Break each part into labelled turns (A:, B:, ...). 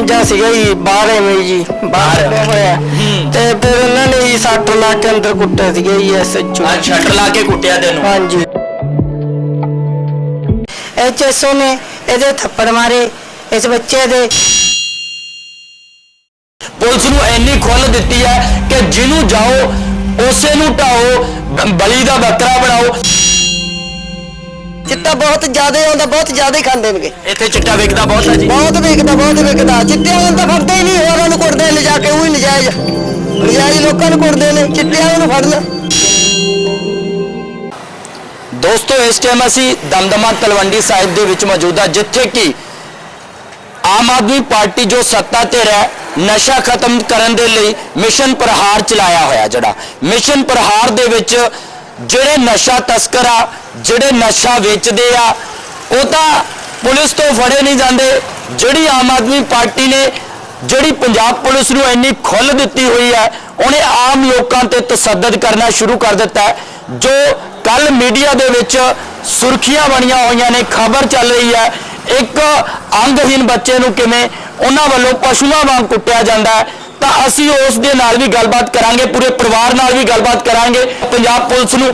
A: ਮੰਜਾ ਸੀਗਾ ਜੀ ਬਾਹਰ ਐਵੇਂ ਜੀ ਬਾਹਰ ਹੋਇਆ। ਤੇ ਫਿਰ ਉਹਨਾਂ ਨੇ ਜੀ ਸੱਟ ਲਾ ਕੇ ਅੰਦਰ ਕੁੱਟਿਆ ਸੀਗਾ ਜੀ ਐਸਐਚਓ
B: ਆ ਸ਼ਟਰ ਲਾ ਕੇ ਕੁੱਟਿਆ ਤੈਨੂੰ
A: ਹਾਂਜੀ। ਐਚਐਸਓ ਨੇ ਇਹਦੇ ਥੱਪੜ ਮਾਰੇ ਇਸ ਬੱਚੇ ਦੇ।
B: ਪੁਲਿਸ ਨੂੰ ਇੰਨੀ ਖੁੱਲ ਦਿੱਤੀ ਹੈ ਕਿ ਜਿਹਨੂੰ ਜਾਓ ਉਸੇ ਨੂੰ ਢਾਓ ਬ- ਬਲੀ ਦਾ ਬੱਕਰਾ ਬਣਾਓ।
A: ਚਿੱਟਾ ਬਹੁਤ ਜ਼ਿਆਦਾ ਆਉਂਦਾ ਬਹੁਤ ਜ਼ਿਆਦਾ ਖਾਂਦੇ ਨੇਗੇ।
B: ਇੱਥੇ ਚਿੱਟਾ ਵਿਕਦਾ ਬਹੁਤ ਹੈ ਜੀ।
A: ਬਹੁਤ ਵਿਕਦਾ ਬਹੁਤ ਵਿਕਦਾ ਚਿੱਟਿਆਂ ਵਾਲੇ ਤਾਂ ਫੜਦੇ ਹੀ ਨਹੀਂ ਹੋਰਾਂ ਨੂੰ ਕੁੱਟਦੇ ਲਿਜਾ ਕੇ ਉਹੀ ਨਜਾਇਜ਼ ਨਜਾਇਜ਼ ਲੋਕਾਂ ਨੂੰ ਕੁੱਟਦੇ ਨੇ ਚਿੱਟਿਆਂ ਨੂੰ ਫੜਨਾ।
B: ਦੋਸਤੋ ਇਸ ਟਾਈਮ ਅਸੀਂ ਦਮਦਮਾ ਤਲਵੰਡੀ ਸਾਹਿਬ ਦੇ ਵਿੱਚ ਮੌਜੂਦ ਹਾਂ ਜਿੱਥੇ ਕਿ ਆਮ ਆਦਮੀ ਪਾਰਟੀ ਜੋ ਸੱਤਾ ਤੇ ਰਹਿ ਨਸ਼ਾ ਖਤਮ ਕਰਨ ਦੇ ਲਈ ਮਿਸ਼ਨ ਪ੍ਰਹਾਰ ਚਲਾਇਆ ਹੋਇਆ ਜਿਹੜਾ। ਮਿਸ਼ਨ ਪ੍ਰਹਾਰ ਦੇ ਵਿੱਚ ਜਿਹੜੇ ਨਸ਼ਾ ਤਸਕਰ ਆ ਜਿਹੜੇ ਨਸ਼ਾ ਵੇਚਦੇ ਆ, ਉਹ ਤਾਂ ਪੁਲਿਸ ਤੋਂ ਫੜੇ ਨਹੀਂ ਜਾਂਦੇ। ਜਿਹੜੀ ਆਮ ਆਦਮੀ ਪਾਰਟੀ ਨੇ ਜਿਹੜੀ ਪੰਜਾਬ ਪੁਲਿਸ ਨੂੰ ਇੰਨੀ ਖੁੱਲ੍ਹ ਦਿੱਤੀ ਹੋਈ ਹੈ, ਉਹਨੇ ਆਮ ਲੋਕਾਂ ਤੇ ਤਸੱਦਦ ਕਰਨਾ ਸ਼ੁਰੂ ਕਰ ਦਿੱਤਾ ਜੋ ਕੱਲ ਮੀਡੀਆ ਦੇ ਵਿੱਚ ਸੁਰਖੀਆਂ ਬਣੀਆਂ ਹੋਈਆਂ ਨੇ, ਖਬਰ ਚੱਲ ਰਹੀ ਹੈ, ਇੱਕ ਅੰਗਹੀਨ ਬੱਚੇ ਨੂੰ ਕਿਵੇਂ ਉਹਨਾਂ ਵੱਲੋਂ ਪਸ਼ੂਆਂ ਵਾਂਗ ਕੁੱਟਿਆ ਜਾਂਦਾ ਹੈ। ਤਾਂ ਅਸੀਂ ਉਸ ਦੇ ਨਾਲ ਵੀ ਗੱਲਬਾਤ ਕਰਾਂਗੇ, ਪੂਰੇ ਪਰਿਵਾਰ ਨਾਲ ਵੀ ਗੱਲਬਾਤ ਕਰਾਂਗੇ। ਪੰਜਾਬ ਪੁਲਿਸ ਨੂੰ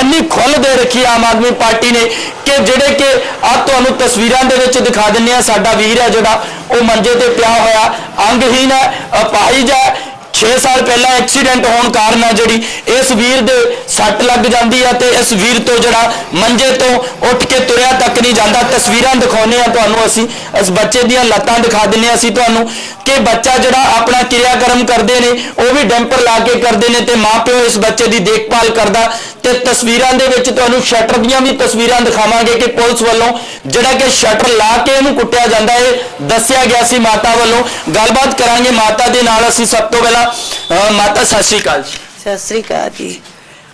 B: ਇੰਨੀ ਖੁੱਲ੍ਹ ਦੇ ਰੱਖੀ ਆਮ ਆਦਮੀ ਪਾਰਟੀ ਨੇ ਕਿ ਜਿਹੜੇ ਕਿ ਆ ਤੁਹਾਨੂੰ ਤਸਵੀਰਾਂ ਦੇ ਵਿੱਚ ਦਿਖਾ ਦਿੰਨੇ ਆ ਸਾਡਾ ਵੀਰ ਹੈ ਜਿਹੜਾ, ਉਹ ਮੰਜੇ ਤੇ ਪਿਆ ਹੋਇਆ ਅੰਗਹੀਨ ਹੈ, ਅਪਾਹਿਜ ਹੈ। 6 ਸਾਲ ਪਹਿਲਾਂ ਐਕਸੀਡੈਂਟ ਹੋਣ ਕਾਰਨ ਆ ਜਿਹੜੀ, ਇਸ ਵੀਰ ਦੇ ਸੱਟ ਲੱਗ ਜਾਂਦੀ ਆ ਤੇ ਇਸ ਵੀਰ ਤੋਂ ਜਿਹੜਾ ਮੰਜੇ ਤੋਂ ਉੱਠ ਕੇ ਤੁਰਿਆ ਤੱਕ ਨਹੀਂ ਜਾਂਦਾ। ਤਸਵੀਰਾਂ ਦਿਖਾਉਨੇ ਆ ਤੁਹਾਨੂੰ ਅਸੀਂ, ਇਸ ਬੱਚੇ ਦੀਆਂ ਲੱਤਾਂ ਦਿਖਾ ਦਿੰਨੇ ਆ ਅਸੀਂ ਤੁਹਾਨੂੰ। ਕਿ ਬੱਚਾ ਜਿਹੜਾ ਆਪਣਾ ਕਿਰਿਆਕਰਮ ਕਰਦੇ ਨੇ ਉਹ ਵੀ ਡੈਂਪਰ ਲਾ ਕੇ ਕਰਦੇ ਨੇ ਤੇ ਮਾਪਿਓ ਇਸ ਬੱਚੇ ਦੀ ਦੇਖਭਾਲ ਕਰਦਾ। ਤੇ ਤਸਵੀਰਾਂ ਦੇ ਵਿੱਚ ਤੁਹਾਨੂੰ ਸ਼ਟਰ ਦੀਆਂ ਵੀ ਤਸਵੀਰਾਂ ਦਿਖਾਵਾਂਗੇ ਕਿ ਪੁਲਿਸ ਵੱਲੋਂ ਜਿਹੜਾ ਕਿ ਸ਼ਟਰ ਲਾ ਕੇ ਇਹਨੂੰ ਕੁੱਟਿਆ ਜਾਂਦਾ ਹੈ ਦੱਸਿਆ ਗਿਆ ਸੀ ਮਾਤਾ ਵੱਲੋਂ। ਗੱਲਬਾਤ ਕਰਾਂਗੇ ਮਾਤਾ ਦੇ ਨਾਲ। ਅਸੀਂ ਸਭ ਤੋਂ ਪਹਿਲਾਂ ਮਾਤਾ ਸਤਿ ਸ਼੍ਰੀ ਅਕਾਲ ਜੀ।
A: ਸਤਿ ਸ੍ਰੀ ਅਕਾਲ ਜੀ।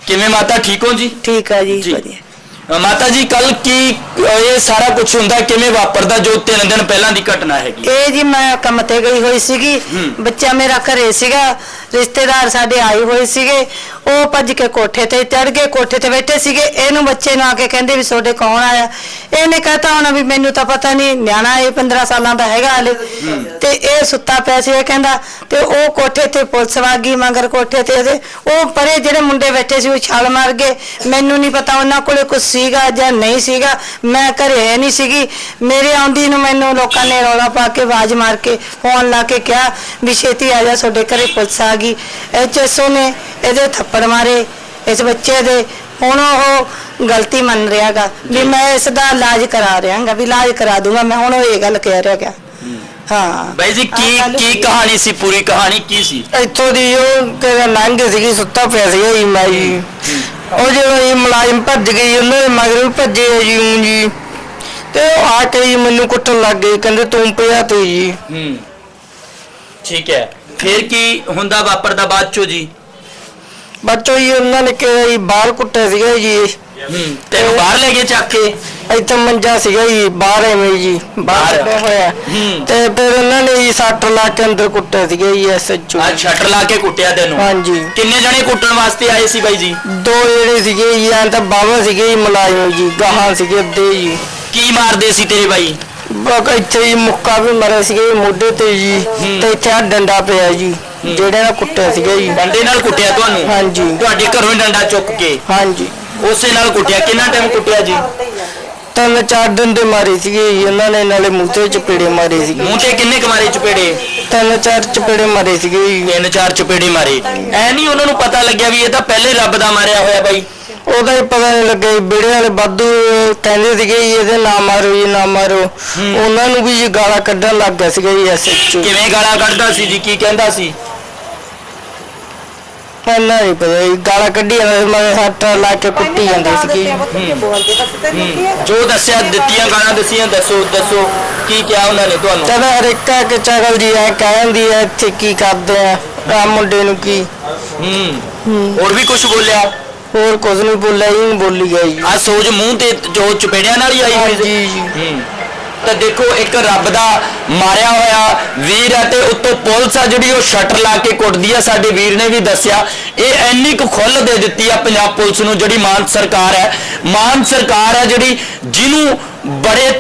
B: ਕਿਵੇਂ ਮਾਤਾ ਠੀਕ ਹੋ ਜੀ?
A: ਠੀਕ ਆ ਜੀ
B: ਜੀ।
A: ਵਧੀਆ।
B: ਮਾਤਾ ਜੀ ਕੱਲ ਕੀ ਇਹ ਸਾਰਾ ਕੁਝ ਹੁੰਦਾ ਕਿਵੇਂ ਵਾਪਰਦਾ ਜੋ ਤਿੰਨ ਦਿਨ ਪਹਿਲਾਂ ਦੀ ਘਟਨਾ ਹੈਗੀ?
A: ਇਹ ਜੀ ਮੈਂ ਕੰਮ ਤੇ ਗਈ ਹੋਈ ਸੀਗੀ। ਬੱਚਾ ਮੇਰਾ ਘਰੇ ਸੀਗਾ। ਰਿਸ਼ਤੇਦਾਰ ਸਾਡੇ ਆਏ ਹੋਏ ਸੀਗੇ, ਉਹ ਭੱਜ ਕੇ ਕੋਠੇ ਤੇ ਚੜ ਗਏ, ਕੋਠੇ ਤੇ ਬੈਠੇ ਸੀਗੇ। ਇਹਨੂੰ ਬੱਚੇ ਨੂੰ ਆ ਕੇ ਕਹਿੰਦੇ ਵੀ ਤੁਹਾਡੇ ਕੌਣ ਆਇਆ? ਇਹਨੇ ਕਹਤਾ ਹੋਣਾ ਵੀ ਮੈਨੂੰ ਤਾਂ ਪਤਾ ਨਹੀਂ, ਨਿਆਣਾ ਇਹ 15 ਸਾਲਾਂ ਦਾ ਹੈਗਾ ਹਲੇ। ਤੇ ਇਹ ਸੁੱਤਾ ਪਿਆ ਸੀ, ਇਹ ਕਹਿੰਦਾ, ਤੇ ਉਹ ਕੋਠੇ ਤੇ ਪੁਲਿਸ ਵਾਗੀ ਮਗਰ ਕੋਠੇ ਤੇ ਇਹਦੇ ਉਹ ਪਰੇ ਜਿਹੜੇ ਮੁੰਡੇ ਬੈਠੇ ਸੀ, ਉਹ ਛਾਲ ਮਾਰ ਗਏ। ਮੈਨੂੰ ਨਹੀਂ ਪਤਾ ਉਹਨਾਂ ਕੋਲੇ ਕੁਝ ਸੀਗਾ ਜਾਂ ਨਹੀਂ ਸੀਗਾ। ਮੈਂ ਘਰੇ ਨਹੀਂ ਸੀਗੀ। ਮੇਰੇ ਆਉਂਦੀ ਨੂੰ ਮੈਨੂੰ ਲੋਕਾਂ ਨੇ ਰੌਲਾ ਪਾ ਕੇ ਆਵਾਜ਼ ਮਾਰ ਕੇ ਫੋਨ ਲਾ ਕੇ ਕਿਹਾ ਵੀ ਛੇਤੀ ਆ ਜਾ, ਤੁਹਾਡੇ ਘਰੇ ਪੁਲਿਸ ਆ ਗਈ। ਐਚਐਸਓ ਨੇ ਇਹਦੇ ਥੱਪੜ ਮਾਰੇ ਇਸ ਬੱਚੇ ਦੇ। ਹੁਣ ਉਹ ਗਲਤੀ ਮੰਨ ਰਿਹਾਗਾ ਵੀ ਮੈਂ ਇਸ ਦਾ ਇਲਾਜ ਕਰਾ ਰਿਹਾਗਾ ਵੀ ਇਲਾਜ ਕਰਾ ਦੂੰਗਾ। ਮੈਂ ਹੁਣ ਉਹ ਇਹ ਗੱਲ ਕਹਿ ਰਿਹਾ ਗਿਆ ਹਾਂ।
B: ਬਾਈ ਜੀ ਕੀ ਕੀ ਕਹਾਣੀ ਸੀ? ਪੂਰੀ ਕਹਾਣੀ ਕੀ ਸੀ?
A: ਇੱਥੋਂ ਦੀ ਉਹ ਕਿਹੜਾ ਲੰਘ ਸੀਗੀ ਸੁੱਤਾ ਪਿਆ ਸੀਗਾ ਜੀ ਮੈਂ ਜੀ। ਉਹ ਜਦੋਂ ਇਹ ਮੁਲਾਜ਼ਮ ਭੱਜ ਗਈ ਉਹਨਾਂ ਦੇ ਮਗਰ ਭੱਜੇ ਆ ਜੀ ਊਂ ਜੀ। ਤੇ ਉਹ ਆ ਕੇ ਜੀ ਮੈਨੂੰ ਕੁੱਟਣ ਲੱਗ ਗਏ ਕਹਿੰਦੇ ਤੂੰ ਪਿਆ ਤੇ ਜੀ।
B: ਹੂੰ। ਠੀਕ ਹੈ। ਫਿਰ ਕੀ ਹੁੰਦਾ ਵਾਪਰਦਾ ਬਾਅਦ ਚੋ ਜੀ?
A: ਬੱਚੋ ਜੀ ਉਹਨਾਂ ਨੇ ਕਿਹਾ ਜੀ ਬਾਹਰ ਕੁੱਟਿਆ ਸੀਗਾ ਜੀ
B: ਹੂੰ ਤੈਨੂੰ ਬਾਹਰ ਲੈ ਕੇ ਚੱਕ ਕੇ?
A: ਇੱਥੇ ਮੰਜਾ ਸੀਗਾ ਜੀ ਬਾਹਰ ਐਵੇਂ ਜੀ ਬਾਹਰ। ਪਿਆ ਹੋਇਆ।
B: ਹੂੰ।
A: ਤੇ ਫਿਰ ਉਹਨਾਂ ਨੇ ਜੀ ਸੱਟ ਲਾ ਕੇ ਅੰਦਰ ਕੁੱਟਿਆ ਸੀਗਾ ਜੀ ਐਸਐਚਓ
B: ਆ ਸ਼ਟਰ ਲਾ ਕੇ ਕੁੱਟਿਆ ਤੈਨੂੰ?
A: ਹਾਂਜੀ।
B: ਕਿੰਨੇ ਜਣੇ ਕੁੱਟਣ ਵਾਸਤੇ ਆਏ ਸੀ ਬਾਈ ਜੀ?
A: ਦੋ ਜਿਹੜੇ ਸੀਗੇ ਜੀ ਐਂ ਤਾਂ ਬਾਬਾ ਸੀਗੇ ਜੀ ਮੁਲਾਜ਼ਮ ਜੀ ਗਾਹਾਂ ਸੀਗੇ ਅੱਧੇ ਜੀ।
B: ਕੀ ਮਾਰਦੇ ਸੀ ਤੇਰੇ ਬਾਈ?
A: ਬਕ ਇੱਥੇ ਹੀ ਮੁੱਕਾ ਵੀ ਮਰਿਆ ਸੀਗਾ ਮੋਢੇ ਤੇ ਜੀ ਤੇ ਇੱਥੇ ਆ ਡੰਡਾ ਪਿਆ ਜੀ ਜਿਹੜੇ ਨਾਲ ਕੁੱਟਿਆ ਸੀਗਾ ਜੀ।
B: ਡੰਡੇ ਨਾਲ ਕੁੱਟਿਆ ਤੁਹਾਨੂੰ?
A: ਹਾਂਜੀ।
B: ਤੁਹਾਡੇ ਘਰੋਂ ਹੀ ਡੰਡਾ ਚੁੱਕ ਕੇ?
A: ਹਾਂਜੀ।
B: ਉਸੇ ਨਾਲ ਕੁੱਟਿਆ? ਕਿੰਨਾ ਟਾਈਮ ਕੁੱਟਿਆ ਜੀ?
A: ਤਿੰਨ ਚਾਰ ਡੰਡੇ ਮਾਰੇ ਸੀਗੇ ਜੀ ਉਹਨਾਂ ਨੇ ਨਾਲੇ ਮੂੰਹ ਤੇ ਚਪੇੜੇ ਮਾਰੇ ਸੀਗੇ।
B: ਮੂੰਹ ਤੇ ਕਿੰਨੇ ਕੁ ਮਾਰੇ ਚਪੇੜੇ?
A: ਤਿੰਨ ਚਾਰ ਚਪੇੜੇ ਮਾਰੇ ਸੀਗੇ ਜੀ।
B: ਤਿੰਨ ਚਾਰ ਚਪੇੜੇ ਮਾਰੇ। ਐ ਨਹੀਂ ਉਹਨਾਂ ਨੂੰ ਪਤਾ ਲੱਗਿਆ ਵੀ ਇਹ ਤਾਂ ਪਹਿਲੇ ਰੱਬ ਦਾ ਮਾਰਿਆ ਹੋਇਆ ਬਾਈ।
A: ਉਹਦਾ ਹੀ ਪਤਾ ਨਹੀਂ ਲੱਗਿਆ ਜੀ ਬੇੜੇ ਵਾਲੇ ਵਾਧੂ ਕਹਿੰਦੇ ਸੀਗੇ ਜੀ ਇਹਦੇ ਨਾ ਮਾਰੋ ਜੀ ਨਾ ਮਾਰੋ। ਉਹਨਾਂ ਨੂੰ ਵੀ ਜੀ ਗਾਲਾਂ ਕੱਢਣ ਲੱਗ ਗਿਆ ਸੀਗਾ ਜੀ ਐਸਐਚਓ
B: ਕਿਵੇਂ ਗਾਲਾਂ ਕੱਢਦਾ ਸੀ ਜੀ? ਕੀ ਕਹਿੰਦਾ ਸੀ?
A: ਇੰਨਾ ਨਹੀਂ ਪਤਾ ਜੀ ਗਾਲਾਂ ਕੱਢੀ ਜਾਂਦੇ ਸੀ ਮੈਂ ਹੱਥ ਲਾ ਕੇ ਕੁੱਟੀ ਜਾਂਦੇ ਸੀਗੇ
B: ਜੋ। ਦੱਸਿਆ ਦਿੱਤੀਆਂ ਗਾਲਾਂ ਦਸੀਆਂ ਦੱਸੋ ਦੱਸੋ ਕੀ ਕਿਹਾ ਉਹਨਾਂ ਨੇ ਤੁਹਾਨੂੰ?
A: ਕਹਿੰਦਾ ਹਰੇਕਾ ਕਿ ਚਗਲ ਜੀ ਐ ਕਹਿੰਦੀ ਐ ਇੱਥੇ ਕੀ ਕਰਦੇ ਆ ਆ ਮੁੰਡੇ ਨੂੰ ਕੀ।
B: ਹੂੰ। ਹੋਰ ਵੀ ਕੁਝ ਬੋਲਿਆ?
A: ਹੋਰ ਕੁਝ ਨਹੀਂ ਬੋਲਿਆ ਜੀ ਬੋਲੀ ਗਿਆ ਜੀ।
B: ਆ ਸੋਜ ਮੂੰਹ ਤੇ ਜੋ ਚਪੇੜਿਆਂ ਨਾਲ ਹੀ ਆਈ ਹੋਈ ਸੀ।
A: ਜੀ। ਜੀ
B: ਹੂੰ। ਤਾਂ ਦੇਖੋ ਇੱਕ ਰੱਬ ਦਾ ਮਾਰਿਆ ਹੋਇਆ ਵੀਰ ਹੈ ਤੇ ਉੱਤੋਂ ਪੁਲਿਸ ਆ ਜਿਹੜੀ ਉਹ ਸ਼ਟਰ ਲਾ ਕੇ ਕੁੱਟਦੀ ਆ। ਸਾਡੇ ਵੀਰ ਨੇ ਵੀ ਦੱਸਿਆ ਇਹ ਇੰਨੀ ਕੁ ਖੁੱਲ ਦੇ ਦਿੱਤੀ ਆ ਪੰਜਾਬ ਪੁਲਿਸ ਨੂੰ ਜਿਹੜੀ ਮਾਨ ਸਰਕਾਰ ਹੈ। ਮਾਨ ਸਰਕਾਰ ਹੈ ਜਿਹੜੀ ਜਿਹਨੂੰ ਬੜੇ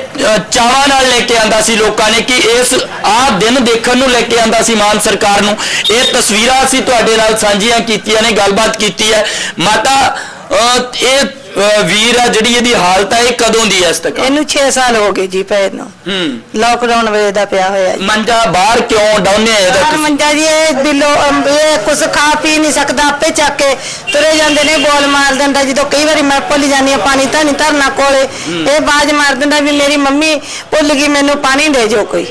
B: ਚਾਵਾਂ ਨਾਲ ਲੈ ਕੇ ਆਂਦਾ ਸੀ ਲੋਕਾਂ ਨੇ ਕਿ ਇਸ, ਆਹ ਦਿਨ ਦੇਖਣ ਨੂੰ ਲੈ ਕੇ ਆਂਦਾ ਸੀ ਮਾਨ ਸਰਕਾਰ ਨੂੰ। ਇਹ ਤਸਵੀਰਾਂ ਅਸੀਂ ਤੁਹਾਡੇ ਨਾਲ ਸਾਂਝੀਆਂ ਕੀਤੀਆਂ ਨੇ, ਗੱਲਬਾਤ ਕੀਤੀ ਹੈ। ਮਾਤਾ ਇਹ ਵੀਰ ਆ ਜਿਹੜੀ ਇਹਦੀ ਹਾਲਤ ਹੈ ਇਹ ਕਦੋਂ ਦੀ ਹੈ ਇਸ ਤੱਕ?
A: ਇਹਨੂੰ 6 ਸਾਲ ਹੋ ਗਏ ਜੀ ਪਏ ਨੂੰ।
B: ਹੂੰ।
A: ਲੋਕਡਾਊਨ ਵੇਲੇ ਦਾ ਪਿਆ ਹੋਇਆ ਜੀ।
B: ਮੰਜਾ ਬਾਹਰ ਕਿਉਂ ਡਾਉਨੇ ਆ ਇਹਦਾ
A: ਮੰਜਾ ਜੀ ਇਹ ਦਿਲੋਂ ਅਮ, ਇਹ ਕੁਛ ਖਾ ਪੀ ਨਹੀਂ ਸਕਦਾ ਆਪੇ ਚੱਕ ਕੇ ਤੁਰੇ ਜਾਂਦੇ ਨੇ ਬੋਲ ਮਾਰ ਦਿੰਦਾ। ਜਦੋਂ ਕਈ ਵਾਰੀ ਮੈਂ ਭੁੱਲ ਜਾਂਦੀ ਹਾਂ ਪਾਣੀ ਤਾਂ ਨਹੀਂ ਧਰਨਾ ਕੋਲੇ। ਇਹ ਬਾਜ ਮਾਰ ਦਿੰਦਾ ਵੀ ਮੇਰੀ ਮੰਮੀ ਭੁੱਲ ਗਈ ਮੈਨੂੰ ਪਾਣੀ ਦੇ ਜੋ ਕੋਈ।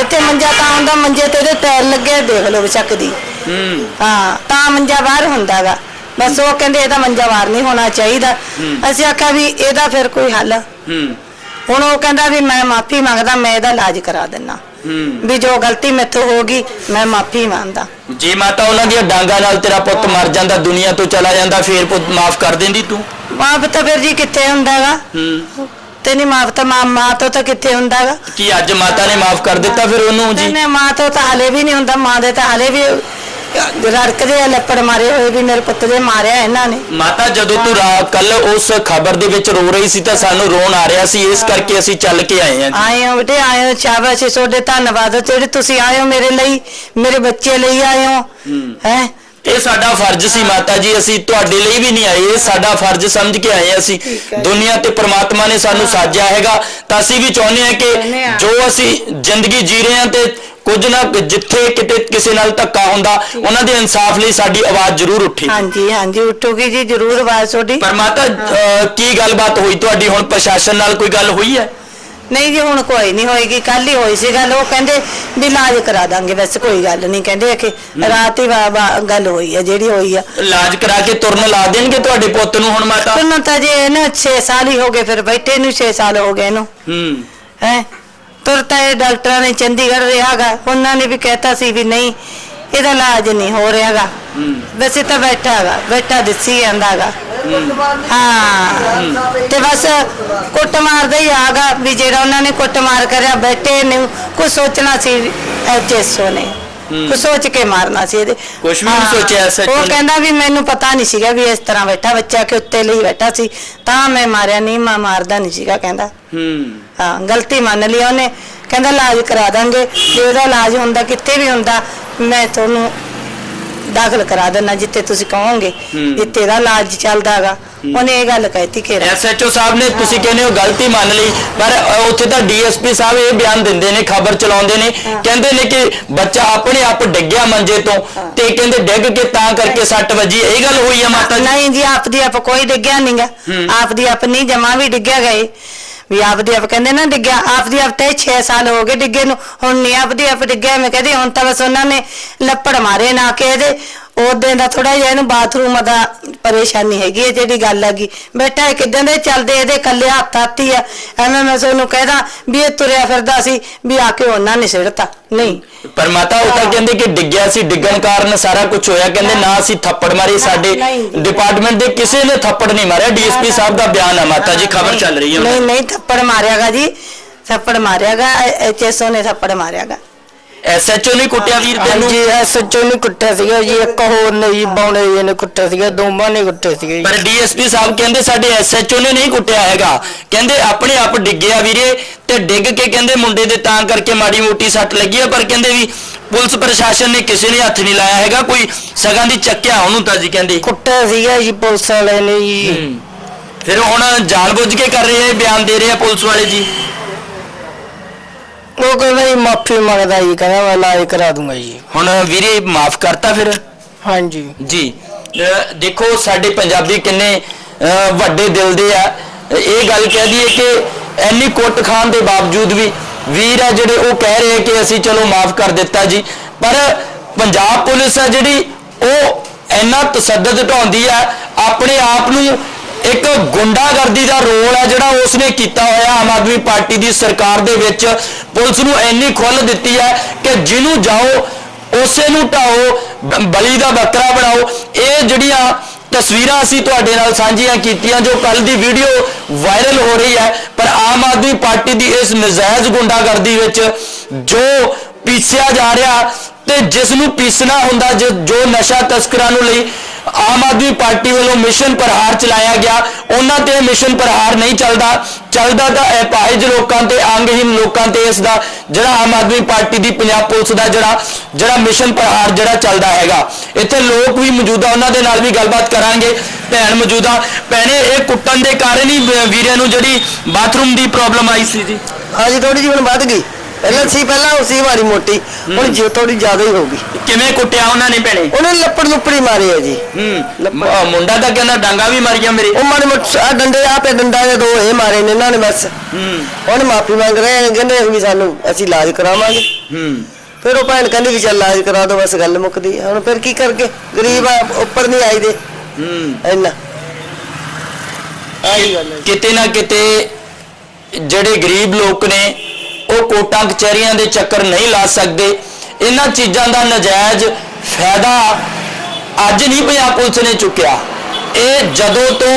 A: ਇੱਥੇ ਮੰਜਾ ਤਾਂ ਹੁੰਦਾ ਮੰਜੇ ਤੇ ਇਹਦੇ ਟਾਇਰ ਲੱਗੇ ਦੇਖ ਲਓ ਵਿਚਕ ਦੀ
B: ਹੂੰ।
A: ਹਾਂ ਤਾਂ ਮੰਜਾ ਬਾਹਰ ਹੁੰਦਾਗਾ। ਬਸ ਉਹ ਕਹਿੰਦੇ ਇਹਦਾ ਮੰਜਾ ਬਾਹਰ ਨਹੀਂ ਹੋਣਾ ਚਾਹੀਦਾ। ਅਸੀਂ ਆਖਿਆ ਵੀ ਇਹਦਾ ਫਿਰ ਕੋਈ ਹੱਲ।
B: ਹੂੰ।
A: ਹੁਣ ਉਹ ਕਹਿੰਦਾ ਵੀ ਮੈਂ ਮਾਫੀ ਮੰਗਦਾ ਮੈਂ ਇਹਦਾ ਇਲਾਜ ਕਰਾ ਦਿੰਨਾ।
B: ਹੂੰ।
A: ਵੀ ਜੋ ਗਲਤੀ ਮੈਥੋਂ ਹੋ ਗਈ ਮੈਂ ਮਾਫੀ ਮੰਗਦਾ।
B: ਜੇ ਮਾਤਾ ਉਹਨਾਂ ਦੀਆਂ ਡਾਂਗਾਂ ਨਾਲ ਤੇਰਾ ਪੁੱਤ ਮਰ ਜਾਂਦਾ ਦੁਨੀਆ ਤੋਂ ਚਲਾ ਜਾਂਦਾ ਫੇਰ ਪੁੱਤ ਮਾਫ ਕਰ ਦਿੰਦੀ ਤੂੰ?
A: ਮਾਫ ਤਾਂ ਫਿਰ ਜੀ ਕਿੱਥੇ ਹੁੰਦਾਗਾ?
B: ਹੂੰ।
A: ਤੇ ਨਹੀਂ ਮਾਫ ਤਾਂ ਮਾਂ ਮਾਂ ਤੋਂ ਤਾਂ ਕਿੱਥੇ ਹੁੰਦਾਗਾ?
B: ਕੀ ਅੱਜ ਮਾਤਾ ਨੇ ਮਾਫ ਕਰ ਦਿੱਤਾ ਫਿਰ ਉਹਨੂੰ ਜੀ?
A: ਨਹੀਂ ਮਾਂ ਤੋਂ ਤਾਂ ਹਲੇ ਵੀ ਨਹੀਂ ਹੁੰਦਾ ਮਾਂ ਦੇ ਤਾਂ ਹਲੇ ਵੀ ਰੜਕਦੇ ਆ ਲੱਪੜ ਮਾਰੇ ਹੋਏ ਵੀ ਮੇਰੇ ਪੁੱਤ ਦੇ ਮਾਰਿਆ ਇਹਨਾਂ ਨੇ।
B: ਮਾਤਾ ਜਦੋਂ ਤੂੰ ਕੱਲ ਉਸ ਖਬਰ ਦੇ ਵਿੱਚ ਰੋ ਰਹੀ ਸੀ ਤਾਂ ਸਾਨੂੰ ਰੋਣ ਆ ਰਿਹਾ ਸੀ ਇਸ ਕਰਕੇ ਅਸੀਂ ਚੱਲ ਕੇ ਆਏ ਹਾਂ
A: ਆਏ ਹੋ ਬੇਟੇ ਆਏ ਹੋ ਸ਼ਾਬਾਸ਼ ਤੁਹਾਡੇ ਧੰਨਵਾਦ। ਜਿਹੜੇ ਤੁਸੀਂ ਆਏ ਹੋ ਮੇਰੇ ਲਈ ਮੇਰੇ ਬੱਚੇ ਲਈ ਆਏ ਹੋ। ਹੈ?
B: ਇਹ ਸਾਡਾ ਫਰਜ਼ ਸੀ ਮਾਤਾ ਜੀ ਅਸੀਂ ਤੁਹਾਡੇ ਲਈ ਵੀ ਨਹੀਂ ਆਏ ਇਹ ਸਾਡਾ ਫਰਜ਼ ਸਮਝ ਕੇ ਆਏ ਅਸੀਂ। ਦੁਨੀਆ ਤੇ ਪ੍ਰਮਾਤਮਾ ਨੇ ਸਾਨੂੰ ਸਾਜਿਆ ਹੈਗਾ ਤਾਂ ਅਸੀਂ ਵੀ ਚਾਹੁੰਦੇ ਹਾਂ ਕਿ। ਜੋ ਅਸੀਂ ਜ਼ਿੰਦਗੀ ਜੀ ਰਹੇ ਹਾਂ ਤੇ ਕੁਝ ਨਾ ਜਿੱਥੇ ਕਿਤੇ ਕਿਸੇ ਨਾਲ ਧੱਕਾ ਹੁੰਦਾ ਉਹਨਾਂ ਦੇ ਇਨਸਾਫ ਲਈ ਸਾਡੀ ਆਵਾਜ਼ ਜ਼ਰੂਰ ਉੱਠੀ।
A: ਹਾਂਜੀ ਹਾਂਜੀ ਉੱਠੂਗੀ ਜੀ ਜ਼ਰੂਰ ਆਵਾਜ਼ ਤੁਹਾਡੀ।
B: ਪਰ ਮਾਤਾ ਕੀ ਗੱਲਬਾਤ ਹੋਈ ਤੁਹਾਡੀ? ਹੁਣ ਪ੍ਰਸ਼ਾਸਨ ਨਾਲ ਕੋਈ ਗੱਲ ਹੋਈ ਹੈ?
A: ਨਹੀਂ ਜੀ ਹੁਣ ਕੋਈ ਨਹੀਂ ਹੋਏਗੀ ਕੱਲ ਹੀ ਹੋਈ ਸੀ ਗੱਲ ਉਹ ਕਹਿੰਦੇ ਵੀ ਇਲਾਜ ਕਰਾ ਦਾਂਗੇ ਬਸ ਕੋਈ ਗੱਲ ਨਹੀਂ ਕਹਿੰਦੇ ਕਿ ਰਾਤ ਹੀ ਵਾ- ਵਾ- ਗੱਲ ਹੋਈ ਆ ਜਿਹੜੀ ਹੋਈ ਆ।
B: ਇਲਾਜ ਕਰਾ ਕੇ ਤੁਰਨ ਲਾ ਦੇਣਗੇ ਤੁਹਾਡੇ ਪੁੱਤ ਨੂੰ ਹੁਣ ਮਾਤਾ?
A: ਤੁਹਾਨੂੰ ਤਾਂ ਜੇ ਇਹਨੂੰ 6 ਸਾਲ ਹੀ ਹੋ ਗਏ ਫਿਰ ਬੈਠੇ ਨੂੰ 6 ਸਾਲ ਹੋ ਗਏ ਇਹਨੂੰ।
B: ਹੂੰ।
A: ਹੈ? ਤੁਰਤਾ ਇਹ ਡਾਕਟਰਾਂ ਨੇ ਚੰਡੀਗੜ੍ਹ ਰਿਹਾਗਾ ਉਹਨਾਂ ਨੇ ਵੀ ਕਹਿਤਾ ਸੀ ਵੀ ਨਹੀਂ ਇਹਦਾ ਇਲਾਜ ਨਹੀਂ ਹੋ ਰਿਹਾਗਾ। ਵੈਸੇ ਤਾਂ ਬੈਠਾ ਹੈਗਾ ਬੈਠਾ ਦਿੱਸੀ ਜਾਂਦਾਗਾ ਹਾਂ ਤੇ ਬਸ ਕੁੱਟ ਮਾਰਦਾ ਹੀ ਆਗਾ ਵੀ ਜਿਹੜਾ ਉਹਨਾਂ ਨੇ ਕੁੱਟ ਮਾਰ ਕਰਿਆ ਬੈਠੇ ਨੂੰ ਕੁਝ ਸੋਚਣਾ ਸੀ ਐਚਐਸਓ ਨੇ। ਕੁਝ ਸੋਚ ਕੇ ਮਾਰਨਾ ਸੀ ਇਹਦੇ।
B: ਕੁਛ ਵੀ ਨਹੀਂ। ਸੋਚਿਆ SHO
A: ਉਹ। ਕਹਿੰਦਾ ਵੀ ਮੈਨੂੰ ਪਤਾ ਨਹੀਂ ਸੀਗਾ ਵੀ ਇਸ ਤਰ੍ਹਾਂ ਬੈਠਾ ਬੱਚਾ ਕਿ ਉੱਤੇ ਲਈ ਬੈਠਾ ਸੀ। ਤਾਂ ਮੈਂ ਮਾਰਿਆ ਨਹੀਂ ਮੈਂ ਮਾਰਦਾ ਨਹੀਂ ਸੀਗਾ ਕਹਿੰਦਾ।
B: ਹੂੰ।
A: ਹਾਂ ਗਲਤੀ ਮੰਨ ਲਈ ਉਹਨੇ। ਕਹਿੰਦਾ ਇਲਾਜ ਕਰਾ ਦਾਂਗੇ। ਜੇ ਉਹਦਾ ਇਲਾਜ ਹੁੰਦਾ ਕਿੱਥੇ ਵੀ ਹੁੰਦਾ ਮੈਂ ਤੁਹਾਨੂੰ ਦਾਖਲ ਕਰਾ ਦੇਣਾ ਜਿੱਥੇ ਤੁਸੀਂ ਕਹੋਗੇ
B: ਹੂੰ।
A: ਜਿੱਥੇ ਦਾ ਇਲਾਜ ਚੱਲਦਾ ਹੈਗਾ। ਉਹਨੇ ਇਹ ਗੱਲ ਕਹਿਤੀ ਕਿ
B: ਐਸਐਚਓ ਸਾਹਿਬ ਨੇ ਤੁਸੀਂ ਕਹਿੰਦੇ ਹੋ ਗਲਤੀ ਮੰਨ ਲਈ ਪਰ ਅ, ਉੱਥੇ ਤਾਂ ਡੀਐਸਪੀ ਸਾਹਿਬ ਇਹ ਬਿਆਨ ਦਿੰਦੇ ਨੇ ਖਬਰ ਚਲਾਉਂਦੇ ਨੇ। ਕਹਿੰਦੇ ਨੇ ਕਿ ਬੱਚਾ ਆਪਣੇ ਆਪ ਡਿੱਗਿਆ ਮੰਜੇ ਤੋਂ ਤੇ ਕਹਿੰਦੇ ਡਿੱਗ ਕੇ ਤਾਂ ਕਰਕੇ ਸੱਟ ਵੱਜੀ। ਇਹ ਗੱਲ ਹੋਈ ਆ ਮਾਤਾ ਜੀ?
A: ਨਹੀਂ ਜੀ ਆਪ ਦੀ ਆਪ ਕੋਈ ਡਿੱਗਿਆ ਨਹੀਂਗਾ ਆਪ ਦੀ ਆਪ ਨਹੀਂ ਜਮਾ ਵੀ ਡਿੱਗਿਆ ਗਏ। ਵੀ ਆਪ ਆਪ ਕਹਿੰਦੇ ਨਾ ਡਿੱਗਿਆ ਆਪ ਦੀ ਆਪ ਤੇ 6 ਸਾਲ ਹੋ ਗਏ ਡਿੱਗੇ ਨੂੰ, ਹੁਣ ਨਹੀਂ ਆਪਦੀ ਆਪ ਡਿੱਗਿਆ, ਮੈਂ ਕਹਿੰਦੀ ਹੁਣ ਤਾਂ ਬਸ ਉਹਨਾਂ ਨੇ ਲੱਪੜ ਮਾਰੇ ਨਾ ਕਿ ਇਹਦੇ ਉਹਦੇ ਦਾ ਥੋੜਾ ਜਿਹਾ ਇਹਨੂੰ ਬਾਥਰੂਮ ਦਾ ਪਰੇਸ਼ਾਨੀ ਹੈਗੀ ਹੈ ਜਿਹੜੀ ਗੱਲ ਹੈਗੀ। ਬੇਟਾ ਇਹ ਕਿਦਾਂ ਦੇ ਚੱਲਦੇ ਇਹਦੇ ਕੱਲੇ ਹੱਥ ਹੱਥੀ ਆ। ਐਵੇਂ ਮੈਂ ਤੁਹਾਨੂੰ ਕਹਿਦਾ ਵੀ ਇਹ ਤੁਰਿਆ ਫਿਰਦਾ ਸੀ ਵੀ ਆ ਕੇ ਉਹਨਾਂ ਨੇ ਸਿੜਤਾ। ਨਹੀਂ।
B: ਪਰ ਮਾਤਾ ਉਹ ਤਾਂ ਕਹਿੰਦੇ ਕਿ ਡਿੱਗਿਆ ਸੀ ਡਿੱਗਣ ਕਾਰਨ ਸਾਰਾ ਕੁਝ ਹੋਇਆ। ਕਹਿੰਦੇ ਨਾ ਅਸੀਂ ਥੱਪੜ ਮਾਰੇ ਸਾਡੇ। ਡਿਪਾਰਟਮੈਂਟ ਦੇ ਕਿਸੇ ਨੇ ਥੱਪੜ ਨਹੀਂ ਮਾਰਿਆ। ਡੀਐਸਪੀ ਸਾਹਿਬ ਦਾ ਬਿਆਨ ਆ ਮਾਤਾ ਜੀ ਖਬਰ ਚੱਲ ਰਹੀ ਹੈ
A: ਨਹੀਂ ਨਹੀਂ ਥੱਪੜ ਮਾਰਿਆਗਾ ਜੀ। ਥੱਪੜ ਮਾਰਿਆਗਾ ਐਚਐਸਓ ਨੇ ਥੱਪੜ ਮਾਰਿਆਗਾ।
B: ਐਸਐਚਓ ਨੇ ਕੁੱਟਿਆ ਵੀਰ ਤੈਨੂੰ?
C: ਹਾਂਜੀ ਐਸਐਚਓ ਨੇ ਕੁੱਟਿਆ ਸੀਗਾ ਜੀ ਇੱਕ ਹੋਰ ਨੇ ਜੀ ਬੌਣੇ ਜੀ ਨੇ ਕੁੱਟਿਆ ਸੀਗਾ ਦੋਵਾਂ ਨੇ ਕੁੱਟਿਆ ਸੀਗਾ ਜੀ।
B: ਪਰ ਡੀਐਸਪੀ ਸਾਹਿਬ ਕਹਿੰਦੇ ਸਾਡੇ ਐਸਐਚਓ ਨੇ ਨਹੀਂ ਕੁੱਟਿਆ ਹੈਗਾ। ਕਹਿੰਦੇ ਆਪਣੇ ਆਪ ਡਿੱਗਿਆ ਵੀਰੇ ਤੇ ਡਿੱਗ ਕੇ ਕਹਿੰਦੇ ਮੁੰਡੇ ਦੇ ਤਾਂ ਕਰਕੇ ਮਾੜੀ ਮੋਟੀ ਸੱਟ ਲੱਗੀ ਆ ਪਰ ਕਹਿੰਦੇ ਵੀ ਪੁਲਿਸ ਪ੍ਰਸ਼ਾਸਨ ਨੇ ਕਿਸੇ ਨੇ ਹੱਥ ਨਹੀਂ ਲਾਇਆ ਹੈਗਾ ਕੋਈ ਸਗਾਂ ਦੀ ਚੱਕਿਆ ਉਹਨੂੰ ਤਾਂ ਜੀ ਕਹਿੰਦੇ।
C: ਕੁੱਟਿਆ ਸੀਗਾ ਜੀ ਪੁਲਿਸ ਵਾਲੇ ਨੇ ਜੀ।
B: ਫਿਰ ਹੁਣ ਜਾਣਬੁੱਝ ਕੇ ਕਰ ਰਹੇ ਆ ਇਹ ਬਿਆਨ ਦੇ ਰਹੇ ਆ ਪੁਲਿਸ ਵਾਲੇ ਜੀ।
C: ਉਹ ਕਹਿੰਦਾ ਜੀ ਮਾਫੀ ਮੰਗਦਾ ਜੀ ਕਹਿੰਦਾ ਮੈਂ ਇਲਾਜ ਕਰਾ ਦੂੰਗਾ ਜੀ।
B: ਹੁਣ ਵੀਰੇ ਮਾਫ ਕਰਤਾ ਫਿਰ?
C: ਹਾਂਜੀ।
B: ਜੀ। ਅਹ ਦੇਖੋ ਸਾਡੇ ਪੰਜਾਬੀ ਕਿੰਨੇ ਅਹ ਵੱਡੇ ਦਿਲ ਦੇ ਆ। ਇਹ ਗੱਲ ਕਹਿ ਦਈਏ ਕਿ ਐਨੀ ਕੁੱਟ ਖਾਣ ਦੇ ਬਾਵਜੂਦ ਵੀ ਵੀਰ ਆ ਜਿਹੜੇ ਉਹ ਕਹਿ ਰਹੇ ਕਿ ਅਸੀਂ ਚਲੋ ਮਾਫ ਕਰ ਦਿੱਤਾ ਜੀ। ਪਰ ਪੰਜਾਬ ਪੁਲਿਸ ਆ ਜਿਹੜੀ ਉਹ ਇੰਨਾ ਤਸੱਦਦ ਢਾਉਂਦੀ ਆ ਆਪਣੇ ਆਪ ਨੂੰ ਇੱਕ ਗੁੰਡਾਗਰਦੀ ਦਾ ਰੋਲ ਹੈ ਜਿਹੜਾ ਉਸਨੇ ਕੀਤਾ ਹੋਇਆ ਆਮ ਆਦਮੀ ਪਾਰਟੀ ਦੀ ਸਰਕਾਰ ਦੇ ਵਿੱਚ। ਪੁਲਿਸ ਨੂੰ ਇੰਨੀ ਖੁੱਲ੍ਹ ਦਿੱਤੀ ਹੈ ਕਿ ਜਿਹਨੂੰ ਜਾਓ, ਉਸੇ ਨੂੰ ਢਾਓ ਬਲੀ ਦਾ ਬੱਕਰਾ ਬਣਾਓ। ਇਹ ਜਿਹੜੀਆਂ ਤਸਵੀਰਾਂ ਅਸੀਂ ਤੁਹਾਡੇ ਨਾਲ ਸਾਂਝੀਆਂ ਕੀਤੀਆਂ, ਜੋ ਕੱਲ ਦੀ ਵੀਡੀਓ ਵਾਇਰਲ ਹੋ ਰਹੀ ਹੈ, ਪਰ ਆਮ ਆਦਮੀ ਪਾਰਟੀ ਦੀ ਇਸ ਨਜਾਇਜ਼ ਗੁੰਡਾਗਰਦੀ ਵਿੱਚ ਜੋ ਪੀਸਿਆ ਜਾ ਰਿਹਾ ਤੇ ਜਿਸ ਨੂੰ ਪੀਸਣਾ ਹੁੰਦਾ, ਜ- ਜੋ ਨਸ਼ਾ ਤਸਕਰਾਂ ਨੂੰ ਲਈ ਆਮ ਆਦਮੀ ਪਾਰਟੀ ਵੱਲੋਂ ਮਿਸ਼ਨ ਪ੍ਰਹਾਰ ਚਲਾਇਆ ਗਿਆ। ਉਹਨਾਂ ਤੇ ਮਿਸ਼ਨ ਪ੍ਰਹਾਰ ਨਹੀਂ ਚੱਲਦਾ। ਚੱਲਦਾ ਤਾਂ ਅਪਾਹਿਜ ਲੋਕਾਂ ਤੇ ਅੰਗਹੀਨ ਲੋਕਾਂ ਤੇ ਇਸ ਦਾ, ਜਿਹੜਾ ਆਮ ਆਦਮੀ ਪਾਰਟੀ ਦੀ ਪੰਜਾਬ ਪੁਲਿਸ ਦਾ ਜਿਹੜਾ ਜਿਹੜਾ ਮਿਸ਼ਨ ਪ੍ਰਹਾਰ ਜਿਹੜਾ ਚੱਲਦਾ ਹੈਗਾ। ਇੱਥੇ ਲੋਕ ਵੀ ਮੌਜੂਦਾ ਉਹਨਾਂ ਦੇ ਨਾਲ ਵੀ ਗੱਲਬਾਤ ਕਰਾਂਗੇ। ਭੈਣ ਮੌਜੂਦਾ ਭੈਣੇ, ਇਹ ਕੁੱਟਣ ਦੇ ਕਾਰਨ ਹੀ ਵ- ਵੀਰੇ ਨੂੰ ਜਿਹੜੀ ਬਾਥਰੂਮ ਦੀ ਪ੍ਰੋਬਲਮ ਆਈ ਸੀ ਜੀ।
C: ਹਾਂਜੀ ਥੋੜੀ ਜਿਹੀ ਹੁਣ ਵੱਧ ਗਈ। ਪਹਿਲਾਂ ਸੀ ਪਹਿਲਾਂ ਉਹ ਸੀ ਮਾੜੀ ਮੋਟੀ। ਹੁਣ ਜੀ ਥੋੜੀ ਜ਼ਿਆਦਾ ਹੀ ਹੋ ਗਈ।
B: ਕਿਵੇਂ ਕੁੱਟਿਆ ਉਹਨਾਂ ਨੇ ਭੈਣੇ?
C: ਉਹਨੇ ਲੱਪੜ ਲੁੱਪੜੀ ਮਾਰੀ ਹੈ ਜੀ।
B: ਹੂੰ। ਮ- ਮੁੰਡਾ ਤਾਂ ਕਹਿੰਦਾ ਡਾਂਗਾ ਵੀ ਮਾਰੀਆਂ ਮੇਰੇ।
C: ਉਹ ਮਾੜੇ ਮੋਟੇ ਆ ਡੰਡੇ ਆ ਪੇ ਡੰਡਾ ਦੇ ਦੋ ਇਹ ਮਾਰੇ ਨੇ ਇਹਨਾਂ ਨੇ ਬਸ।
B: ਹੂੰ।
C: ਹੁਣ ਮਾਫੀ ਮੰਗ ਰਹੇ ਨੇ ਕਹਿੰਦੇ ਵੀ ਸਾਨੂੰ ਅਸੀਂ ਇਲਾਜ ਕਰਾਵਾਂਗੇ।
B: ਹੂੰ।
C: ਫਿਰ ਉਹ ਭੈਣ ਕਹਿੰਦੀ ਵੀ ਚੱਲ ਇਲਾਜ ਕਰਾ ਦੋ ਬਸ ਗੱਲ ਮੁੱਕਦੀ ਹੈ। ਹੁਣ ਫਿਰ ਕੀ ਕਰਗੇ ਗਰੀਬ ਆ ਉੱਪਰ ਨਹੀਂ ਆਈ ਦੇ।
B: ਹੂੰ।
C: ਇੰਨਾ। ਆਹੀ ਗੱਲ ਹੈ
B: ਕਿਤੇ ਨਾ ਕਿਤੇ ਜਿਹੜੇ ਗਰੀਬ ਲੋਕ ਨੇ ਉਹ ਕੋਟਾਂ, ਕਚਹਿਰੀਆਂ ਦੇ ਚੱਕਰ ਨਹੀਂ ਲਾ ਸਕਦੇ। ਇਹਨਾਂ ਚੀਜ਼ਾਂ ਦਾ ਨਜਾਇਜ਼ ਫਾਇਦਾ ਅੱਜ ਨਹੀਂ ਪੰਜਾਬ ਪੁਲਿਸ ਨੇ ਚੁੱਕਿਆ। ਇਹ ਜਦੋਂ ਤੋਂ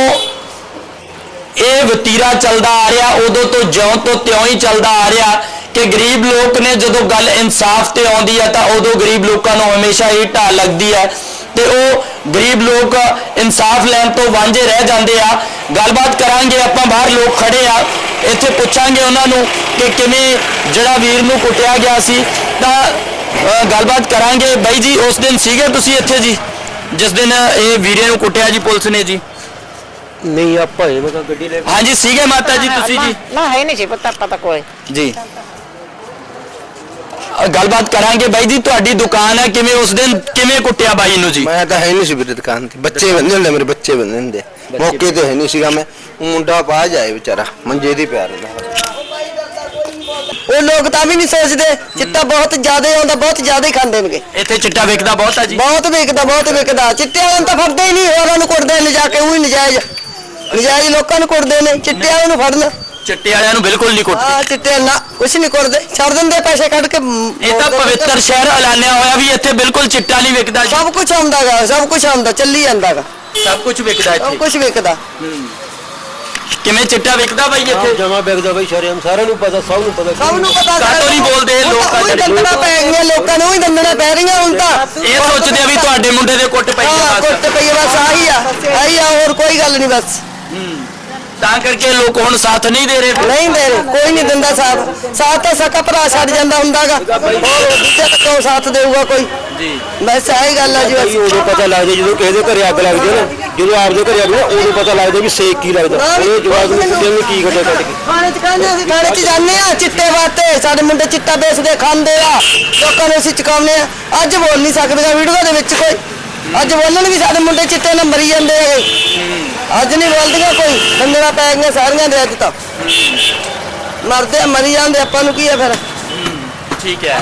B: ਇਹ ਵਤੀਰਾ ਚੱਲਦਾ ਆ ਰਿਹਾ, ਉਦੋਂ ਤੋਂ ਜਿਉਂ ਤੋਂ ਤਿਉਂ ਹੀ ਚੱਲਦਾ ਆ ਰਿਹਾ ਕਿ ਗਰੀਬ ਲੋਕ ਨੇ ਜਦੋਂ ਗੱਲ ਇਨਸਾਫ ਤੇ ਆਉਂਦੀ ਹੈ ਤਾਂ ਉਦੋਂ ਗਰੀਬ ਲੋਕਾਂ ਨੂੰ ਹਮੇਸ਼ਾ ਹੀ ਢਾਹ ਲੱਗਦੀ ਹੈ ਤੇ ਉਹ ਗਰੀਬ ਲੋਕ ਇਨਸਾਫ ਲੈਣ ਤੋਂ ਵਾਂਝੇ ਰਹਿ ਜਾਂਦੇ ਆ। ਗੱਲਬਾਤ ਕਰਾਂਗੇ, ਆਪਾਂ ਬਾਹਰ ਲੋਕ ਖੜੇ ਆ। ਇੱਥੇ ਪੁੱਛਾਂਗੇ ਉਹਨਾਂ ਨੂੰ ਕਿ ਕਿਵੇਂ ਜਿਹੜਾ ਵੀਰ ਨੂੰ ਕੁੱਟਿਆ ਗਿਆ ਸੀ ਤਾਂ ਗੱਲਬਾਤ ਕਰਾਂਗੇ। ਬਾਈ ਜੀ ਉਸ ਦਿਨ ਸੀਗੇ ਤੁਸੀਂ ਇੱਥੇ ਜੀ? ਜਿਸ ਦਿਨ ਇਹ ਵੀਰੇ ਨੂੰ ਕੁੱਟਿਆ ਜੀ ਪੁਲਿਸ ਨੇ ਜੀ?
C: ਨਹੀਂ ਆਪਾਂ ਇਹ ਮੈਂ ਗੱਡੀ ਲੈ
B: ਹਾਂਜੀ ਸੀਗੇ ਮਾਤਾ ਜੀ ਤੁਸੀਂ ਜੀ?
D: ਨਾ ਹੈ ਨਹੀਂ ਸੀ ਪਤਾ ਪਤਾ ਕੋਈ।
B: ਜੀ। ਗੱਲਬਾਤ ਕਰਾਂਗੇ ਬਾਈ ਜੀ ਤੁਹਾਡੀ ਦੁਕਾਨ ਹੈ ਕਿਵੇਂ ਉਸ ਦਿਨ ਕਿਵੇਂ ਕੁੱਟਿਆ ਬਾਈ ਨੂੰ ਜੀ?
E: ਮੈਂ ਤਾਂ ਹੈ ਨਹੀਂ ਸੀ ਵੀਰੇ ਦੁਕਾਨ ਤੇ ਬੱਚੇ ਬੰਦੇ ਹੁੰਦੇ ਮੇਰੇ ਬੱਚੇ ਬੰਦੇ ਹੁੰਦੇ ਮੌਕੇ ਤੇ ਹੈ ਨਹੀਂ ਸੀਗਾ ਮੈਂ ਉਹ ਮੁੰਡਾ ਪਾ ਜਾਏ ਵਿਚਾਰਾ ਮੰਜੇ ਦੀ ਪਿਆਰ ਹੁੰਦਾ
C: ਉਹ ਲੋਕ ਤਾਂ ਵੀ ਨਹੀਂ ਸੋਚਦੇ ਚਿੱਟਾ ਬਹੁਤ ਜ਼ਿਆਦਾ ਆਉਂਦਾ ਬਹੁਤ ਜ਼ਿਆਦਾ ਹੀ ਖਾਂਦੇ ਨੇਗੇ।
B: ਇੱਥੇ ਚਿੱਟਾ ਵਿਕਦਾ ਬਹੁਤ ਆ ਜੀ।
C: ਬਹੁਤ ਵਿਕਦਾ ਬਹੁਤ ਵਿਕਦਾ। ਚਿੱਟੇ ਵਾਲਿਆਂ ਨੂੰ ਤਾਂ ਫੜਦੇ ਹੀ ਨਹੀਂ ਹੋਰਾਂ ਨੂੰ ਕੁੱਟਦੇ ਨੇ ਜਾ ਕੇ ਉਹੀ ਨਜਾਇਜ਼ ਨਜਾਇਜ਼ ਲੋਕਾਂ ਨੂੰ ਕੁੱਟਦੇ ਨੇ ਚਿੱਟੇ ਵਾਲਿਆਂ ਨੂੰ ਫੜਨ
B: ਚਿੱਟੇ ਵਾਲਿਆਂ ਨੂੰ ਬਿਲਕੁਲ ਨਹੀਂ ਕੁੱਟਦੇ।
C: ਆ ਚਿੱਟੇ ਨਾ ਕੁਛ ਨਹੀਂ ਕੁੱਟਦੇ। ਛੱਡ ਦਿੰਦੇ ਪੈਸੇ ਕੱਢ ਕੇ ਮ,
B: ਇਹ ਤਾਂ ਪਵਿੱਤਰ ਸ਼ਹਿਰ ਐਲਾਨਿਆ ਹੋਇਆ ਵੀ ਇੱਥੇ ਬਿਲਕੁਲ ਚਿੱਟਾ ਨਹੀਂ ਵਿਕਦਾ ਜੀ।
C: ਸਭ ਕੁਝ ਆਉਂਦਾਗਾ ਸਭ ਕੁਝ ਆਉਂਦਾ ਚੱਲੀ ਜਾਂਦਾਗਾ।
B: ਸਭ ਕੁਝ ਵਿਕਦਾ
C: ਸਭ
B: ਇੱਥੇ
C: ਕੁਝ ਵਿਕਦਾ
B: ਕਿਵੇਂ ਚਿੱਟਾ ਵਿਕਦਾ ਬਾਈ ਇੱਥੇ?
F: ਜਮਾ ਬੈਗਦਾ ਬਈ ਸ਼ਰਿਆਮ ਸਾਰਿਆਂ ਨੂੰ ਪਤਾ ਸਭ ਨੂੰ ਪਤਾ।
C: ਸਭ ਨੂੰ ਪਤਾ
B: ਕਾਹਤੋਂ ਨਹੀਂ ਬੋਲਦੇ ਇਹ ਲੋਕ
C: ਲੋਕਾਂ
B: ਅੱਜ?
C: ਦੰਦਣਾ ਪੈ ਗਈਆਂ ਲੋਕਾਂ ਨੂੰ ਹੀ ਦੰਦਣਾ ਪੈ ਰਹੀਆਂ ਹੁਣ ਤਾਂ।
B: ਇਹ ਸੋਚਦੇ ਆ ਵੀ ਤੁਹਾਡੇ ਮੁੰਡੇ ਦੇ ਕੁੱਟ ਪਈ
C: ਹਾਂ
B: ਆ ਬਸ।
C: ਕੁੱਟ ਪਈ ਆ, ਬਸ ਆਹੀ ਆ ਆਹੀ ਆ ਹੋਰ ਕੋਈ ਗੱਲ ਨਹੀਂ ਬਸ।
B: ਤਾਂ ਕਰਕੇ ਲੋਕ ਹੁਣ ਸਾਥ ਨਹੀਂ ਦੇ ਰਹੇ।
C: ਨਹੀਂ ਦੇ ਰਹੇ, ਕੋਈ ਨਹੀਂ ਦਿੰਦਾ ਸਾਥ। ਸਾਥ ਤਾਂ ਸਕਾ ਭਰਾ ਛੱਡ ਜਾਂਦਾ ਹੁੰਦਾਗਾ। ਹੋਰ ਦੂਜੇ ਤਾਂ ਕਿਉਂ ਸਾਥ ਦੇਊਗਾ ਕੋਈ?
B: ਜੀ।
C: ਬਸ ਆਹੀ ਗੱਲ ਆ ਜੀ ਬਸ।
F: ਉਦੋਂ ਪਤਾ ਲੱਗਦਾ ਜਦੋਂ ਕਿਸੇ ਦੇ ਘਰੇ ਅੱਗ ਲੱਗਦੀ ਹੈ ਨਾ ਜਦੋਂ ਆਪਦੇ ਘਰੇ ਅੱਗ ਲੱਗਦੀ ਉਦੋਂ ਪਤਾ ਲੱਗਦਾ ਵੀ ਸੇਕ ਕੀ ਲੱਗਦਾ। ਉਹ ਜਵਾਬ ਨੂੰ ਵੀ ਕੀ ਕੱਢਿਆ ਕੱਢ ਕੇ?
C: ਥਾਣੇ ਚ ਕਹਿੰਦੇ ਅਸੀਂ ਥਾਣੇ ਚ ਜਾਂਦੇ ਆ ਚਿੱਟੇ ਵਾਸਤੇ ਸਾਡੇ ਮੁੰਡੇ ਚਿੱਟਾ ਵੇਚਦੇ ਖਾਂਦੇ ਆ। ਲੋਕਾਂ ਨੂੰ ਅਸੀਂ ਚੁਕਾਉਂਦੇ ਆ। ਅੱਜ ਬੋਲ ਨਹੀਂ ਸਕਦੇ ਵੀਡੀਓ ਦੇ ਵਿੱਚ ਕੋਈ। ਅੱਜ ਬੋਲਣ ਵੀ ਸਾਡੇ ਮੁੰਡੇ ਚਿੱਟੇ ਨਾਲ ਮਰੀ ਜਾਂਦੇ ਆ। ਅੱਜ ਨਹੀਂ ਬੋਲਦੀਆਂ ਕੋਈ। ਬੰਦਣਾ ਪੈ ਗਈਆਂ ਸਾਰੀਆਂ ਦੇ ਅੱਜ ਤਾਂ। ਮਰਦੇ ਆ ਮਰੀ ਜਾਂਦੇ ਆਪਾਂ ਨੂੰ ਕੀ ਆ ਫਿਰ?
B: ਠੀਕ ਹੈ।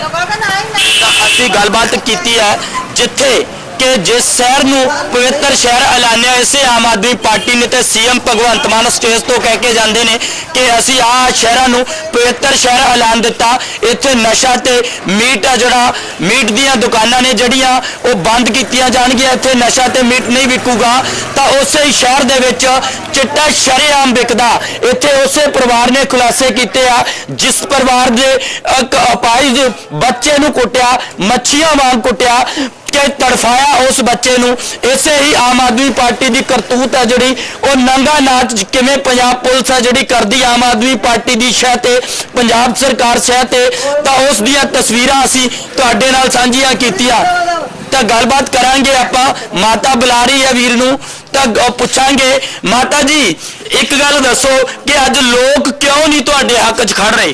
B: ਤਾਂ ਅਸੀਂ ਗੱਲਬਾਤ ਕੀਤੀ ਹੈ ਜਿੱਥੇ ਕਿ ਜਿਸ ਸ਼ਹਿਰ ਨੂੰ ਪਵਿੱਤਰ ਸ਼ਹਿਰ ਐਲਾਨਿਆ ਇਸੇ ਆਮ ਆਦਮੀ ਪਾਰਟੀ ਨੇ ਤੇ ਸੀਐਮ ਭਗਵੰਤ ਮਾਨ ਸਟੇਜ ਤੋਂ ਕਹਿ ਕੇ ਜਾਂਦੇ ਨੇ ਕਿ ਅਸੀਂ ਆ ਸ਼ਹਿਰਾਂ ਨੂੰ ਪਵਿੱਤਰ ਸ਼ਹਿਰ ਐਲਾਨ ਦਿੱਤਾ। ਇੱਥੇ ਨਸ਼ਾ ਤੇ ਮੀਟ ਆ ਜਿਹੜਾ, ਮੀਟ ਦੀਆਂ ਦੁਕਾਨਾਂ ਨੇ ਜਿਹੜੀਆਂ ਉਹ ਬੰਦ ਕੀਤੀਆਂ ਜਾਣਗੀਆਂ। ਇੱਥੇ ਨਸ਼ਾ ਤੇ ਮੀਟ ਨਹੀਂ ਵਿਕੂਗਾ। ਤਾਂ ਉਸੇ ਹੀ ਸ਼ਹਿਰ ਦੇ ਵਿੱਚ ਚਿੱਟਾ ਸ਼ਰੇਆਮ ਵਿਕਦਾ। ਇੱਥੇ ਉਸੇ ਪਰਿਵਾਰ ਨੇ ਖੁਲਾਸੇ ਕੀਤੇ ਆ, ਜਿਸ ਪਰਿਵਾਰ ਦੇ ਇੱਕ ਅਪਾਹਿਜ ਬੱਚੇ ਨੂੰ ਕੁੱਟਿਆ, ਮੱਛੀਆਂ ਵਾਂਗ ਕੁੱਟਿਆ। ਕਿ ਤੜਫਾਇਆ ਉਸ ਬੱਚੇ ਨੂੰ। ਇਸੇ ਹੀ ਆਮ ਆਦਮੀ ਪਾਰਟੀ ਦੀ ਕਰਤੂਤ ਹੈ ਜਿਹੜੀ ਉਹ ਨੰਗਾ ਨਾਚ ਕਿਵੇਂ ਪੰਜਾਬ ਪੁਲਿਸ ਹੈ ਜਿਹੜੀ ਕਰਦੀ ਆਮ ਆਦਮੀ ਪਾਰਟੀ ਦੀ ਸ਼ਹਿ ਤੇ ਪੰਜਾਬ ਸਰਕਾਰ ਸ਼ਹਿ ਤੇ ਤਾਂ ਉਸ ਦੀਆਂ ਤਸਵੀਰਾਂ ਅਸੀਂ ਤੁਹਾਡੇ ਨਾਲ ਸਾਂਝੀਆਂ ਕੀਤੀਆਂ। ਤਾਂ ਗੱਲਬਾਤ ਕਰਾਂਗੇ ਆਪਾਂ ਮਾਤਾ ਬੁਲਾ ਰਹੀ ਹੈ ਵੀਰ ਨੂੰ ਤਾਂ ਪੁੱਛਾਂਗੇ ਮਾਤਾ ਜੀ ਇੱਕ ਗੱਲ ਦੱਸੋ ਕਿ ਅੱਜ ਲੋਕ ਕਿਉਂ ਨਹੀਂ ਤੁਹਾਡੇ ਹੱਕ 'ਚ ਖੜ ਰਹੇ?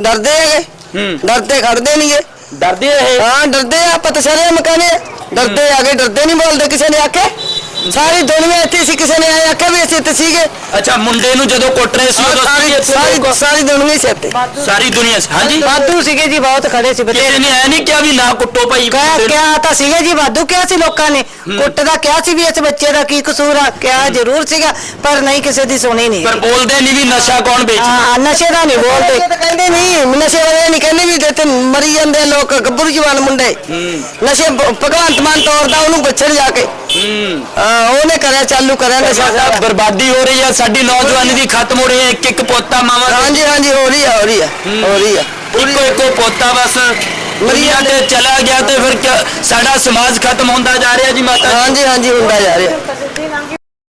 C: ਡਰਦੇ ਹੈਗੇ।
B: ਹੂੰ।
C: ਡਰਦੇ ਖੜਦੇ ਨਹੀਂਗੇ
B: ਡਰਦੇ ਇਹ?
C: ਹਾਂ, ਡਰਦੇ ਆ, ਆਪਾਂ ਤਾਂ ਸਾਰੇ ਮਕਾਨੇ। ਡਰਦੇ ਆਗੇ ਡਰਦੇ ਨਹੀਂ ਬੋਲਦੇ ਕਿਸੇ ਨੇ ਆਖੇ ਸਾਰੀ ਦੁਨੀਆ ਇੱਥੇ ਸੀ ਕਿਸੇ ਨੇ ਆਇਆ ਆਖਿਆ ਵੀ ਅਸੀਂ ਇੱਥੇ ਸੀਗੇ।
B: ਅੱਛਾ ਮੁੰਡੇ ਨੂੰ ਜਦੋਂ ਕੁੱਟ ਰਹੇ ਸੀ ਉਦੋਂ
C: ਸਾਰੀ ਸਾਰੀ? ਸਾਰੀ ਦੁਨੀਆ ਸੀ ਇੱਥੇ।
B: ਸਾਰੀ ਦੁਨੀਆ ਸੀ। ਹਾਂਜੀ?
A: ਵਾਧੂ ਸੀਗੇ ਜੀ ਬਹੁਤ ਖੜੇ ਸੀ
B: ਕਿਸੇ ਨੇ ਐ ਨਹੀਂ ਕਿਹਾ ਵੀ ਨਾ ਕੁੱਟੋ ਭਾਈ
A: ਕਿਹਾ ਕਿਹਾ ਤਾਂ ਸੀਗਾ ਜੀ ਵਾਧੂ ਕਿਹਾ ਸੀ ਲੋਕਾਂ ਨੇ। ਕੁੱਟ ਦਾ ਕਿਹਾ ਸੀ ਵੀ ਇਸ ਬੱਚੇ ਦਾ ਕੀ ਕਸੂਰ ਆ ਕਿਹਾ ਜ਼ਰੂਰ ਸੀਗਾ ਪਰ ਨਹੀਂ ਕਿਸੇ ਦੀ ਸੁਣੀ ਨਹੀਂ
B: ਪਰ ਬੋਲਦੇ ਨਹੀਂ ਵੀ ਨਸ਼ਾ ਕੌਣ ਵੇਚਦਾ।
A: ਹਾਂ ਨਸ਼ੇ ਦਾ ਨਹੀਂ ਬੋਲਦੇ।
C: ਇਹ ਤਾਂ ਕਹਿੰਦੇ ਨਹੀਂ। ਨਸ਼ੇ ਵਾਲੇ ਨਹੀਂ ਕਹਿੰਦੇ ਵੀ ਇੱਥੇ ਮਰੀ ਜਾਂਦੇ ਲੋਕ ਗੱਭਰੂ ਜਵਾਨ ਮੁੰਡੇ। ਨਸ਼ੇ ਭਗਵੰਤ ਮਾਨ ਤੋੜਦਾ ਉਹਨੂੰ ਪੁੱਛਣ ਜਾ ਕੇ। ਹਾਂ ਉਹਨੇ ਕਰਿਆ ਚਾਲੂ ਕਰਿਆ ਨਸ਼ਾ
B: ਸਾਡਾ। ਬਰਬਾਦੀ ਹੋ ਰਹੀ ਹੈ ਸਾਡੀ ਨੌਜਵਾਨੀ ਦੀ ਖਤਮ ਹੋ ਰਹੀ ਹੈ ਇੱਕ ਇੱਕ ਪੋਤਾ ਮਾਵਾਂ
C: ਹਾਂਜੀ ਹਾਂਜੀ ਹੋ ਰਹੀ ਆ ਹੋ ਰਹੀ ਆ ਹੋ। ਰਹੀ ਆ।
B: ਇੱਕੋ ਇੱਕੋ ਪੋਤਾ ਬਸ। ਦੁਨੀਆ ਤੇ ਚਲਾ ਗਿਆ ਤੇ ਫਿਰ ਕਿਆ- ਸਾਡਾ ਸਮਾਜ ਖਤਮ ਹੁੰਦਾ ਜਾ ਰਿਹਾ ਜੀ ਮਾਤਾ ਜੀ।
C: ਹਾਂਜੀ ਹਾਂਜੀ ਹੁੰਦਾ ਜਾ ਰਿਹਾ।